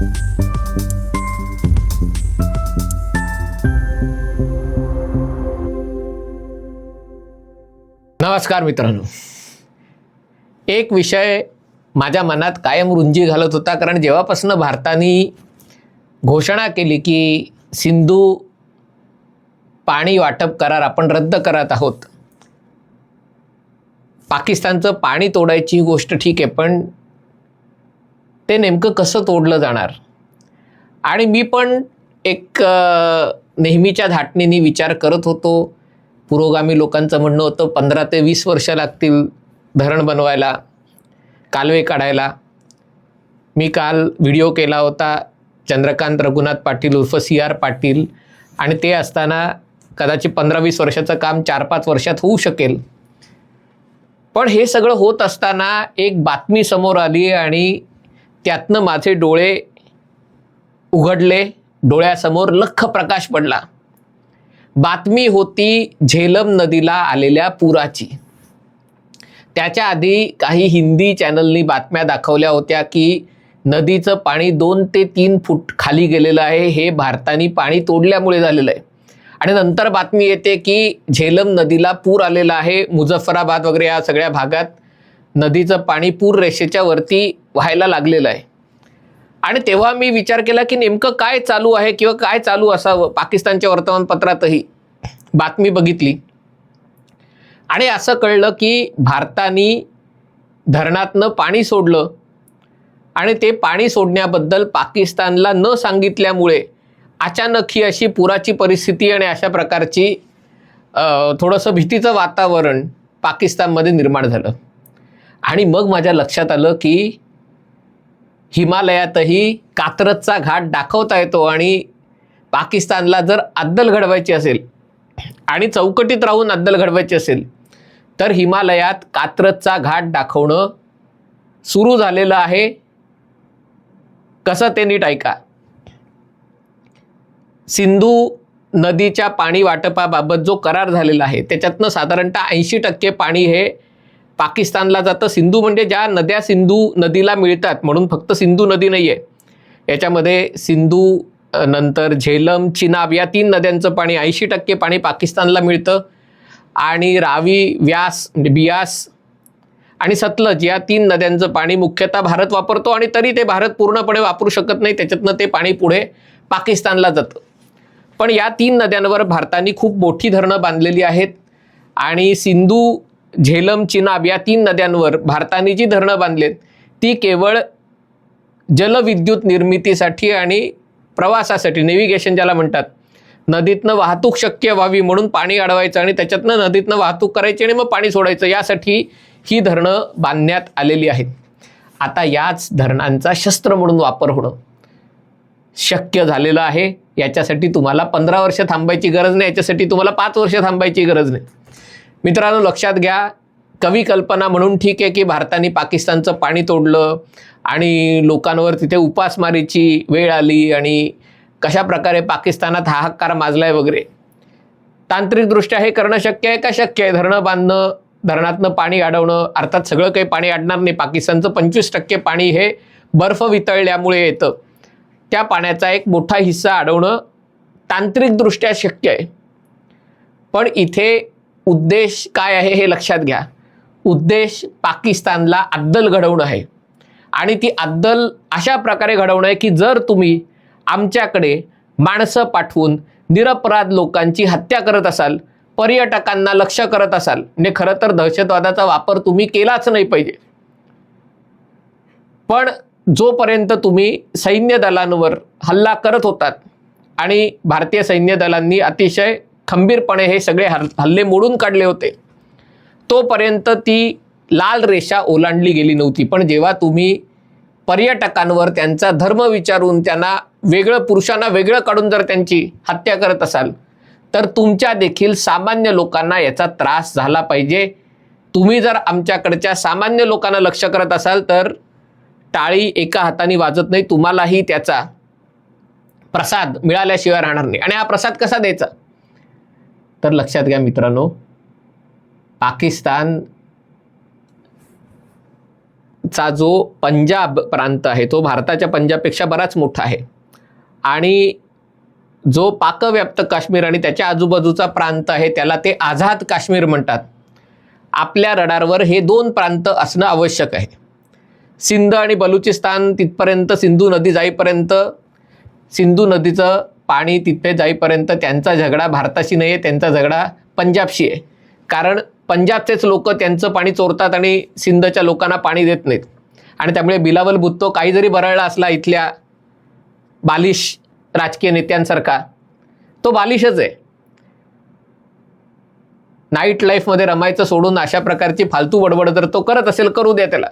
नमस्कार मित्रांनो. एक विषय माझ्या मनात कायम रुंजी घालत होता कारण जेव्हापासून भारताने घोषणा केली की सिंधू पाणी वाटप करार आपण रद्द करत आहोत पाकिस्तानचं पाणी तोडायची गोष्ट ठीक आहे पण ते नेमकं कसं तोडलं जाणार? आणि मी पण एक नेहमीच्या धाटणीने विचार करत होतो. पुरोगामी लोकांचं म्हणणं होतं पंधरा ते वीस वर्ष लागतील धरण बनवायला कालवे काढायला. मी काल व्हिडिओ केला होता चंद्रकांत रघुनाथ पाटील उर्फ सी आर पाटील. आणि ते असताना कदाचित पंधरा वीस वर्षाचं काम चार पाच वर्षात होऊ शकेल. पण हे सगळं होत असताना एक बातमी समोर आली आणि त्यातनं माझे डोळे उघडले डोळ्यासमोर लख प्रकाश पडला. बातमी होती झेलम नदीला आलेल्या पुराची. त्याच्या आधी काही हिंदी चॅनलनी बातम्या दाखवल्या होत्या की नदीचं पाणी दोन ते तीन फूट खाली गेलेलं आहे हे भारताने पाणी तोडल्यामुळे झालेलं आहे. आणि नंतर बातमी येते की झेलम नदीला पूर आलेला आहे मुझफ्फराबाद वगैरे या सगळ्या भागात. नदीचं पाणी पूर रेषेच्या वरती व्हायला लागलेलं आहे. आणि तेव्हा मी विचार केला की नेमकं काय चालू आहे किंवा काय चालू असावं पाकिस्तानच्या वर्तमानपत्रातही. बातमी बघितली. आणि असं कळलं की भारताने धरणातनं पाणी सोडलं. आणि ते पाणी सोडण्याबद्दल पाकिस्तानला न सांगितल्यामुळे अचानक ही अशी पुराची परिस्थिती आणि अशा प्रकारची थोडंसं भीतीचं वातावरण पाकिस्तानमध्ये निर्माण झालं. आणि मग माझ्या लक्षात आलं की हिमालयातही कात्रजचा घाट दाखवता येतो आणि पाकिस्तानला जर अद्दल घडवायची असेल आणि चौकटीत राहून अद्दल घडवायची असेल तर हिमालयात कात्रजचा घाट दाखवणं सुरू झालेलं आहे. कसं ते नीट ऐका. सिंधू नदीच्या पाणी वाटपाबाबत जो करार झालेला आहे त्याच्यातनं साधारणतः ऐंशी टक्के पाणी हे पाकिस्तानला जातं. सिंधू म्हणजे ज्या नद्या सिंधू नदीला मिळतात म्हणून फक्त सिंधू नदी नाही आहे याच्यामध्ये सिंधू नंतर झेलम चिनाब या तीन नद्यांचं पाणी ऐंशी टक्के पाणी पाकिस्तानला मिळतं. आणि रावी व्यास म्हणजे बियास आणि सतलज या तीन नद्यांचं पाणी मुख्यतः भारत वापरतो आणि तरी ते भारत पूर्णपणे वापरू शकत नाही. त्याच्यातनं ते पाणी पुढे पाकिस्तानला जातं. पण या तीन नद्यांवर भारताने खूप मोठी धरणं बांधलेली आहेत. आणि सिंधू झेलम चिनाब या तीन नद्यांवर भारताने जी धरणं बांधलेत ती केवळ जलविद्युत निर्मितीसाठी आणि प्रवासासाठी नेव्हिगेशन ज्याला म्हणतात नदीतनं वाहतूक शक्य व्हावी म्हणून पाणी अडवायचं आणि त्याच्यातनं नदीतनं वाहतूक करायची आणि मग पाणी सोडायचं यासाठी ही धरणं बांधण्यात आलेली आहेत. आता याच धरणांचा शस्त्र म्हणून वापर होणं शक्य झालेलं आहे. याच्यासाठी तुम्हाला पंधरा वर्ष थांबायची गरज नाही याच्यासाठी तुम्हाला पाच वर्ष थांबायची गरज नाही. मित्रांनो लक्षात घ्या कवी कल्पना म्हणून ठीक आहे की भारताने पाकिस्तानचं पाणी तोडलं आणि लोकांवर तिथे उपासमारीची वेळ आली आणि कशा प्रकारे पाकिस्तानात हाहाकार माजलाय वगैरे. तांत्रिकदृष्ट्या हे करणं शक्य आहे का शक्य आहे? धरणं बांधणं धरणातनं पाणी अडवणं अर्थात सगळं काही पाणी अडणार नाही पाकिस्तानचं पंचवीस टक्के पाणी हे बर्फ वितळल्यामुळे येतं. त्या पाण्याचा एक मोठा हिस्सा अडवणं तांत्रिकदृष्ट्या शक्य आहे. पण इथे उद्देश काय आहे हे लक्षात घ्या. उद्देश पाकिस्तानला अद्दल घडवणं आहे. आणि ती अद्दल अशा प्रकारे घडवणं आहे की जर तुम्ही आमच्याकडे माणसं पाठवून निरपराध लोकांची हत्या करत असाल पर्यटकांना लक्ष करत असाल म्हणजे खरं तर दहशतवादाचा वापर तुम्ही केलाच नाही पाहिजे. पण जोपर्यंत तुम्ही सैन्य दलांवर हल्ला करत होतात आणि भारतीय सैन्य दलांनी अतिशय खंबीरपणे हे सगळे हल हल्ले मोडून काढले होते. तोपर्यंत ती लाल रेषा ओलांडली गेली नव्हती. पण जेव्हा तुम्ही पर्यटकांवर त्यांचा धर्म विचारून त्यांना वेगळं पुरुषांना वेगळं काढून जर त्यांची हत्या करत असाल तर तुमच्या देखील सामान्य लोकांना याचा त्रास झाला पाहिजे. तुम्ही जर आमच्याकडच्या सामान्य लोकांना लक्ष करत असाल तर टाळी एका हाताने वाजत नाही तुम्हालाही त्याचा प्रसाद मिळाल्याशिवाय राहणार नाही. आणि हा प्रसाद कसा द्यायचा? तर लक्षात घ्या मित्रांनो पाकिस्तान चा जो पंजाब प्रांत आहे तो भारताच्या पंजाबपेक्षा बराच मोठा आहे. आणि जो पाकव्याप्त काश्मीर आणि त्याच्या आजूबाजूचा प्रांत आहे त्याला ते आझाद काश्मीर म्हणतात. आपल्या रडारवर हे दोन प्रांत असणं आवश्यक आहे. सिंध आणि बलुचिस्तान तिथपर्यंत सिंधू नदी जाईपर्यंत सिंधू नदीचं पाणी तिथे जाईपर्यंत त्यांचा झगडा भारताशी नाही आहे त्यांचा झगडा पंजाबशी आहे. कारण पंजाबचेच लोक त्यांचं पाणी चोरतात आणि सिंधच्या लोकांना पाणी देत नाहीत. आणि त्यामुळे बिलावल भुत्तो काही जरी बरळला असला इथल्या बालिश राजकीय नेत्यांसारखा तो बालिशच आहे. नाईट लाईफमध्ये रमायचं सोडून अशा प्रकारची फालतू बडबड जर तो करत असेल करू द्या त्याला.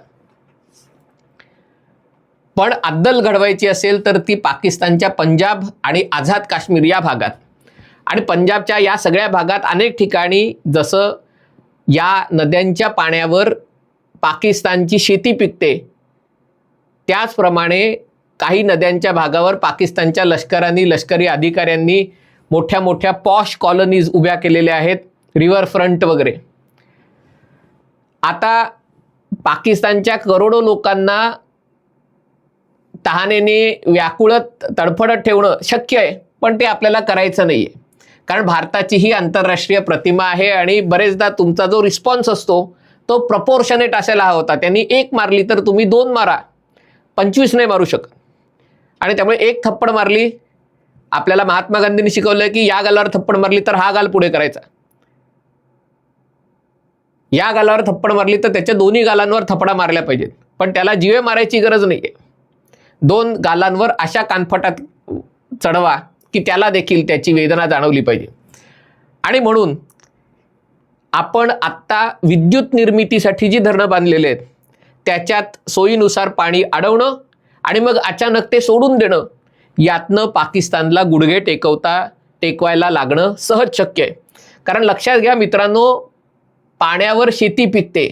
पण अद्दल घडवायची असेल तर ती पाकिस्तानच्या पंजाब आणि आझाद काश्मीर या भागात. आणि पंजाबच्या या सगळ्या भागात अनेक ठिकाणी जसं या नद्यांच्या पाण्यावर पाकिस्तानची शेती पिकते त्याचप्रमाणे काही नद्यांच्या भागावर पाकिस्तानच्या लष्करांनी लष्करी अधिकाऱ्यांनी मोठ्या मोठ्या पॉश कॉलनीज उभ्या केलेल्या आहेत रिव्हर फ्रंट वगैरे. आता पाकिस्तानच्या करोडो लोकांना तहानेने व्याकुळत तडफडत ठेवणं शक्य आहे पण ते आपल्याला करायचं नाही आहे कारण भारताची ही आंतरराष्ट्रीय प्रतिमा आहे आणि बरेचदा तुमचा जो रिस्पॉन्स असतो तो प्रपोर्शनेट असायला हवा होता. त्यांनी एक मारली तर तुम्ही दोन मारा. पंचवीस नाही मारू शकत. आणि त्यामुळे एक थप्पड मारली. आपल्याला महात्मा गांधींनी शिकवलं की या गालावर थप्पड मारली तर हा गाल पुढे करायचा. या गालावर थप्पड मारली तर त्याच्या दोन्ही गालांवर थपडा मारल्या पाहिजेत. पण त्याला जीवे मारायची गरज नाही आहे दोन गालांवर अशा कानफटात चढवा की त्याला देखील त्याची वेदना जाणवली पाहिजे. आणि म्हणून आपण आत्ता विद्युत निर्मितीसाठी जी धरणं बांधलेले आहेत त्याच्यात सोयीनुसार पाणी अडवणं आणि मग अचानक ते सोडून देणं यातनं पाकिस्तानला गुडघे टेकवता टेकवायला लागणं सहज शक्य आहे. कारण लक्षात घ्या मित्रांनो पाण्यावर शेती पिकते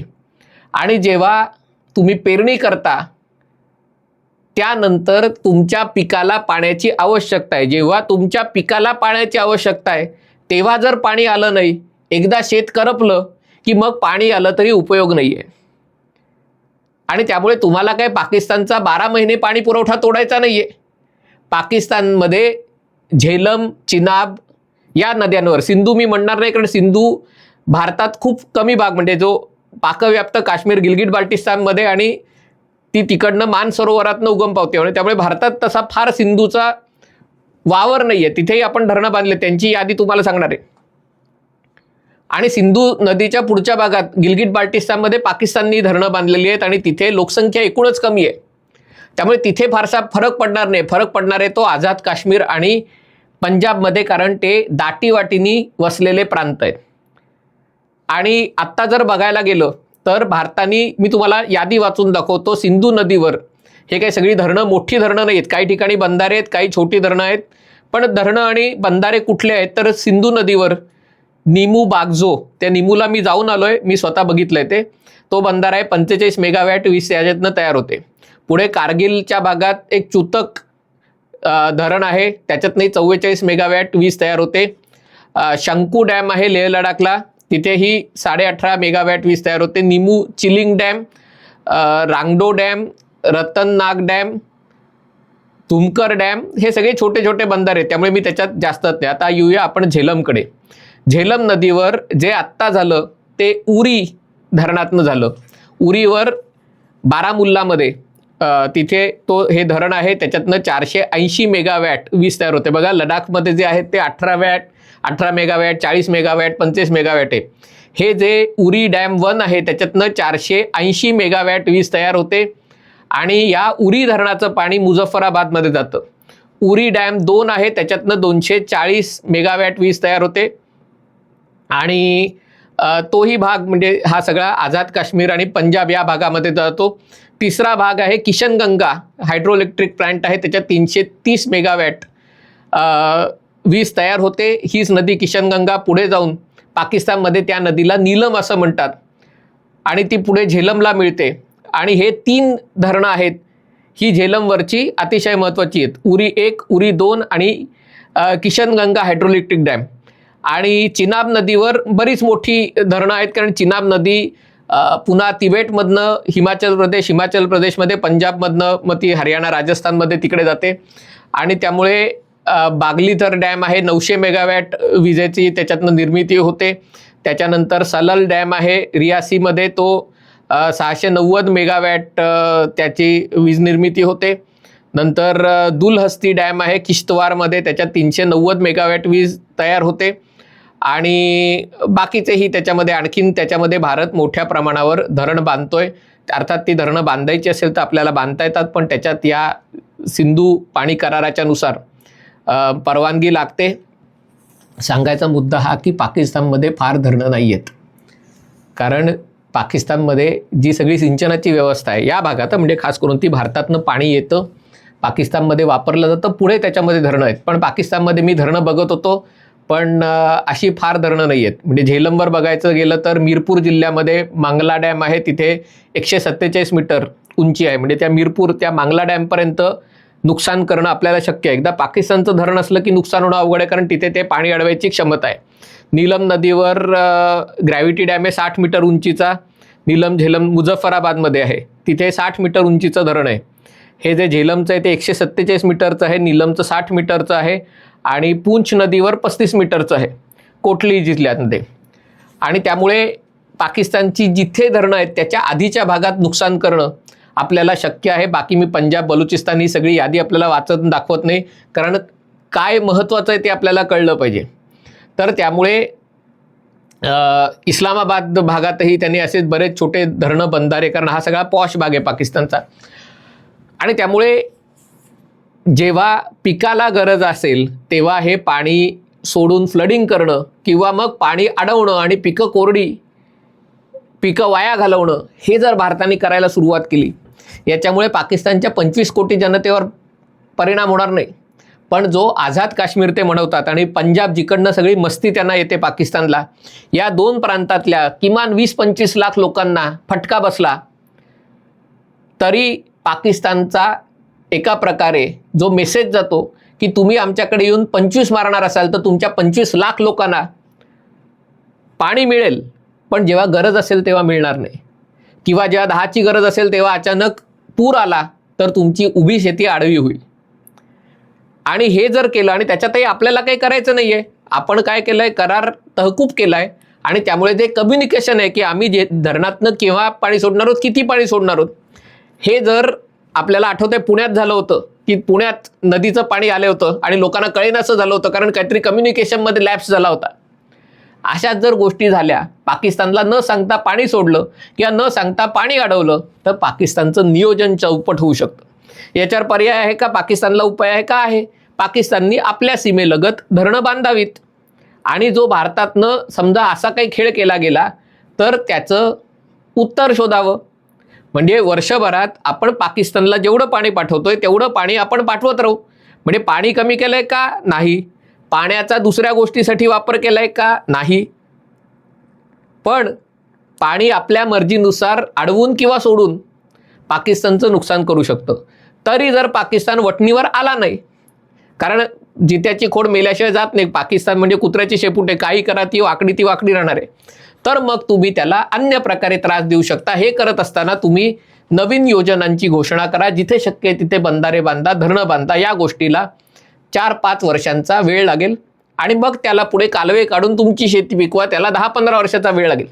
आणि जेव्हा तुम्ही पेरणी करता त्यानंतर तुमच्या पिकाला पाण्याची आवश्यकता आहे. जेव्हा तुमच्या पिकाला पाण्याची आवश्यकता आहे तेव्हा जर पाणी आलं नाही एकदा शेत करपलं की मग पाणी आलं तरी उपयोग नाही आहे आणि त्यामुळे तुम्हाला काय पाकिस्तानचा बारा महिने पाणी पुरवठा तोडायचा नाही आहे पाकिस्तानमध्ये झेलम चिनाब या नद्यांवर सिंधू मी म्हणणार नाही कारण सिंधू भारतात खूप कमी भाग म्हणजे जो पाकव्याप्त काश्मीर गिलगिट बाल्टिस्तानमध्ये आणि ती तिकडनं मानसरोवरातनं उगम पावते. आणि त्यामुळे भारतात तसा फार सिंधूचा वावर नाही आहे तिथेही आपण धरणं बांधले. त्यांची यादी तुम्हाला सांगणार आहे. आणि सिंधू नदीच्या पुढच्या भागात गिलगिट बाल्टिस्तानमध्ये पाकिस्ताननी धरणं बांधलेली आहेत आणि तिथे लोकसंख्या एकूणच कमी आहे. त्यामुळे तिथे फारसा फरक पडणार नाही. फरक पडणार आहे तो आझाद काश्मीर आणि पंजाबमध्ये कारण ते दाटीवाटीनी वसलेले प्रांत आहेत. आणि आत्ता जर बघायला गेलं तर भारताने मी तुम्हाला यादी वाचून दाखवतो सिंधू नदीवर. हे काही सगळी धरणं मोठी धरणं नाही आहेत काही ठिकाणी बंधारे आहेत काही छोटी धरणं आहेत. पण धरणं आणि बंधारे कुठले आहेत? तर सिंधू नदीवर. निमू बागजो. त्या निमूला मी जाऊन आलो आहे मी स्वतः बघितलं आहे ते. तो बंधारा आहे पंचेचाळीस मेगावॅट वीस याच्यातनं तयार होते. पुढे कारगिलच्या भागात एक चुतक धरण आहे. त्याच्यातनंही चव्वेचाळीस मेगावॅट वीज तयार होते. शंकू डॅम आहे लेह लडाखला. तिथेही साडे अठरा मेगावॅट वीज तयार होते. Nimoo Chilling dam Rangdo dam Ratannag dam Tumkar dam हे सगळे छोटे छोटे बंदर आहेत. त्यामुळे मी त्याच्यात जास्त नाही. आता येऊया आपण झेलमकडे. झेलम नदीवर जे आत्ता झालं ते उरी धरणातनं झालं. उरीवर बारामुल्लामध्ये तिथे तो हे धरण आहे. त्याच्यातनं चारशे ऐंशी मेगावॅट वीज तयार होते. बघा लडाखमध्ये जे आहेत ते अठरा वॅट अठरा मेगावॅट चाळीस मेगावॅट पंचवीस मेगावॅट आहे. हे जे उरी डॅम वन आहे त्याच्यातनं चारशे ऐंशी मेगावॅट वीज तयार होते. आणि या उरी धरणाचं पाणी मुझफ्फराबादमध्ये जातं. उरी डॅम दोन आहे त्याच्यातनं दोनशे चाळीस मेगावॅट वीज तयार होते. आणि तोही भाग म्हणजे हा सगळा आझाद काश्मीर आणि पंजाब या भागामध्ये जातो. तिसरा भाग आहे किशनगंगा हायड्रो इलेक्ट्रिक प्लांट आहे त्याच्यात तीनशे तीस मेगावॅट वीज तयार होते हीच नदी किशनगंगा पुढे जाऊन पाकिस्तानमध्ये त्या नदीला नीलम असं म्हणतात. आणि ती पुढे झेलमला मिळते. आणि हे तीन धरणं आहेत. ही झेलमवरची अतिशय महत्त्वाची आहेत. उरी एक उरी दोन आणि किशनगंगा हायड्रोलिक्ट्रिक डॅम. आणि चिनाब नदीवर बरीच मोठी धरणं आहेत. कारण चिनाब नदी पुन्हा तिबेटमधनं हिमाचल प्रदेश हिमाचल प्रदेशमध्ये पंजाबमधनं मग ती हरियाणा राजस्थानमध्ये तिकडे जाते. आणि त्यामुळे अ, बागलीथर डॅम आहे नऊशे मेगावॅट विजेची त्याच्यातनं निर्मिती होते. त्याच्यानंतर सलल डॅम आहे रियासीमध्ये तो सहाशे नव्वद मेगावॅट त्याची वीज निर्मिती होते. नंतर दुलहस्ती डॅम आहे किश्तवारमध्ये त्याच्यात तीनशे नव्वद मेगावॅट वीज तयार होते. आणि बाकीचेही त्याच्यामध्ये आणखीन त्याच्यामध्ये भारत मोठ्या प्रमाणावर धरण बांधतोय. अर्थात ती धरणं बांधायची असेल तर आपल्याला बांधता येतात पण त्याच्यात या सिंधू पाणी कराराच्यानुसार परवानगी लागते. सांगायचा मुद्दा हा की पाकिस्तानमध्ये फार धरणं नाही आहेत कारण पाकिस्तानमध्ये जी सगळी सिंचनाची व्यवस्था आहे या भागात म्हणजे खास करून ती भारतातनं पाणी येतं. पाकिस्तानमध्ये वापरलं जातं पुढे त्याच्यामध्ये धरणं आहेत. पण पाकिस्तानमध्ये मी धरणं बघत होतो पण अशी फार धरणं नाही आहेत म्हणजे झेलमवर बघायचं गेलं तर मिरपूर जिल्ह्यामध्ये मांगला डॅम आहे तिथे एकशे सत्तेचाळीस मीटर उंची आहे. म्हणजे त्या मिरपूर त्या मांगला डॅमपर्यंत नुकसान करणं आपल्याला शक्य आहे. एकदा पाकिस्तानचं धरण असलं की नुकसान होणं अवघड आहे कारण तिथे ते पाणी अडवायची क्षमता आहे. नीलम नदीवर ग्रॅव्हिटी डॅम आहे साठ मीटर उंचीचा. नीलम झेलम मुझफ्फराबादमध्ये आहे. तिथे साठ मीटर उंचीचं धरण आहे. हे जे झेलमचं आहे ते एकशे सत्तेचाळीस मीटरचं आहे. नीलमचं साठ मीटरचं आहे. आणि पूंछ नदीवर पस्तीस मीटरचं आहे. कोटली जिल्ह्यामध्ये. आणि त्यामुळे पाकिस्तानची जिथे धरणं आहेत त्याच्या आधीच्या भागात नुकसान करणं आपल्याला शक्य आहे. बाकी मी पंजाब बलुचिस्तान ही सगळी यादी आपल्याला वाचत दाखवत नाही. कारण काय महत्त्वाचं आहे ते आपल्याला कळलं पाहिजे. तर त्यामुळे इस्लामाबाद भागातही त्यांनी असे बरेच छोटे धरणं बंधारे कारण हा सगळा पॉश भाग आहे पाकिस्तानचा. आणि त्यामुळे जेव्हा पिकाला गरज असेल तेव्हा हे पाणी सोडून फ्लडिंग करणं किंवा मग पाणी अडवणं आणि पिकं कोरडी पिकं वाया घालवणं हे जर भारताने करायला सुरुवात केली याच्यामुळे पाकिस्तानच्या पंचवीस कोटी जनतेवर परिणाम होणार नाही. पण जो आझाद काश्मीर ते म्हणवतात आणि पंजाब जिकडनं सगळी मस्ती त्यांना येते पाकिस्तानला या दोन प्रांतातल्या किमान वीस पंचवीस लाख लोकांना फटका बसला तरी पाकिस्तानचा एका प्रकारे जो मेसेज जातो की तुम्ही आमच्याकडे येऊन पंचवीस मारणार असाल तर तुमच्या पंचवीस लाख लोकांना पाणी मिळेल पण जेव्हा गरज असेल तेव्हा मिळणार नाही. किंवा जेव्हा दहाची गरज असेल तेव्हा अचानक पूर आला तर तुमची उभी शेती आडवी होईल. आणि हे जर केलं आणि त्याच्यातही आपल्याला काही करायचं नाही आहे आपण काय केलं आहे करार तहकूब केला आहे आणि त्यामुळे जे कम्युनिकेशन आहे की आम्ही जे धरणातनं केव्हा पाणी सोडणार आहोत किती पाणी सोडणार आहोत हे जर आपल्याला आठवतंय पुण्यात झालं होतं की पुण्यात नदीचं पाणी आलं होतं आणि लोकांना कळेनासं झालं होतं कारण काहीतरी कम्युनिकेशनमध्ये लॅप्स झाला होता. अशाच जर गोष्टी झाल्या पाकिस्तानला न सांगता पाणी सोडलं किंवा न सांगता पाणी अडवलं तर पाकिस्तानचं नियोजन चौपट होऊ शकतं. याच्यावर पर्याय आहे का? पाकिस्तानला उपाय आहे का? आहे. पाकिस्ताननी आपल्या सीमेलगत धरणं बांधावीत. आणि जो भारतातनं समजा असा काही खेळ केला गेला तर त्याचं उत्तर शोधावं. म्हणजे वर्षभरात आपण पाकिस्तानला जेवढं पाणी पाठवतोय तेवढं पाणी आपण पाठवत राहू. म्हणजे पाणी कमी केलंय का? नाही. पाण्याचा दुसऱ्या गोष्टीसाठी वापर केलाय का? नाही. पण पाणी आपल्या मर्जीनुसार अडवून किंवा सोडून पाकिस्तानचं नुकसान करू शकतं. तरी जर पाकिस्तान वटणीवर आला नाही कारण जित्याची खोड मेल्याशिवाय जात नाही. पाकिस्तान म्हणजे कुत्र्याची शेपुटे काही करा ती वाकडी ती वाकडी राहणार आहे. तर मग तुम्ही त्याला अन्य प्रकारे त्रास देऊ शकता. हे करत असताना तुम्ही नवीन योजनांची घोषणा करा. जिथे शक्य आहे तिथे बंधारे बांधा धरणं बांधा. या गोष्टीला चार पाच वर्षांचा वेळ लागेल आणि मग त्याला पुढे कालवे काढून तुमची शेती पिकवा त्याला दहा पंधरा वर्षाचा वेळ लागेल.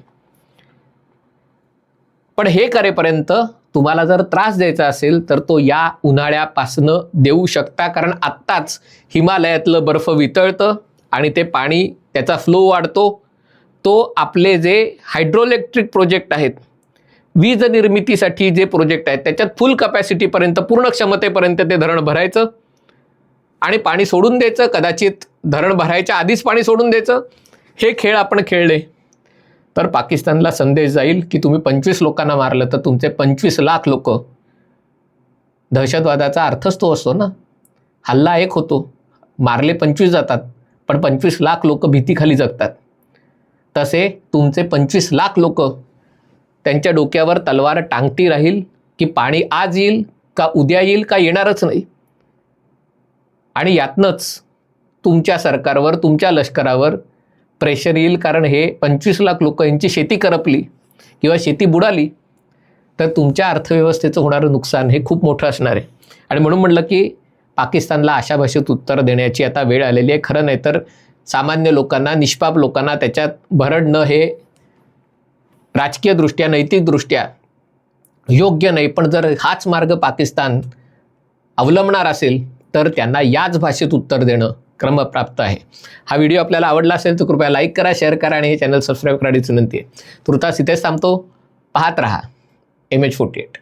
पण हे करेपर्यंत तुम्हाला जर त्रास द्यायचा असेल तर तो या उन्हाळ्यापासनं देऊ शकता कारण आत्ताच हिमालयातलं बर्फ वितळतं आणि ते पाणी त्याचा फ्लो वाढतो. तो आपले जे हायड्रोलेक्ट्रिक प्रोजेक्ट आहेत वीज निर्मितीसाठी जे प्रोजेक्ट आहेत त्याच्यात फुल कपॅसिटीपर्यंत पूर्ण क्षमतेपर्यंत ते धरण भरायचं. आणि पाणी सोडून द्यायचं कदाचित धरण भरायच्या आधीच पाणी सोडून द्यायचं. हे खेळ आपण खेळले. तर पाकिस्तानला संदेश जाईल की तुम्ही पंचवीस लोकांना मारलं तर तुमचे पंचवीस लाख लोक दहशतवादाचा अर्थच तो असतो ना. हल्ला एक होतो. मारले पंचवीस जातात पण पंचवीस लाख लोक भीतीखाली जगतात. तसे तुमचे पंचवीस लाख लोक त्यांच्या डोक्यावर तलवार टांगती राहील की पाणी आज येईल का उद्या येईल का येणारच नाही. आणि यातनंच तुमच्या सरकारवर तुमच्या लष्करावर प्रेशर येईल कारण हे पंचवीस लाख लोक यांची शेती करपली किंवा शेती बुडाली तर तुमच्या अर्थव्यवस्थेचं होणारं नुकसान हे खूप मोठं असणार आहे. आणि म्हणून म्हणलं की पाकिस्तानला अशा भाषेत उत्तर देण्याची आता वेळ आलेली आहे. खरं नाही तर सामान्य लोकांना निष्पाप लोकांना त्याच्यात भरडणं हे राजकीयदृष्ट्या नैतिकदृष्ट्या योग्य नाही. पण जर हाच मार्ग पाकिस्तान अवलंबणार असेल तर त्यांना याच भाषेत उत्तर देणं क्रमप्राप्त आहे. हा व्हिडिओ आपल्याला आवडला असेल तर कृपया लाईक करा शेअर करा आणि हे चॅनल सबस्क्राईब करायची विनंती आहे. तुर्तास इथेच थांबतो. पाहत रहा. M H forty eight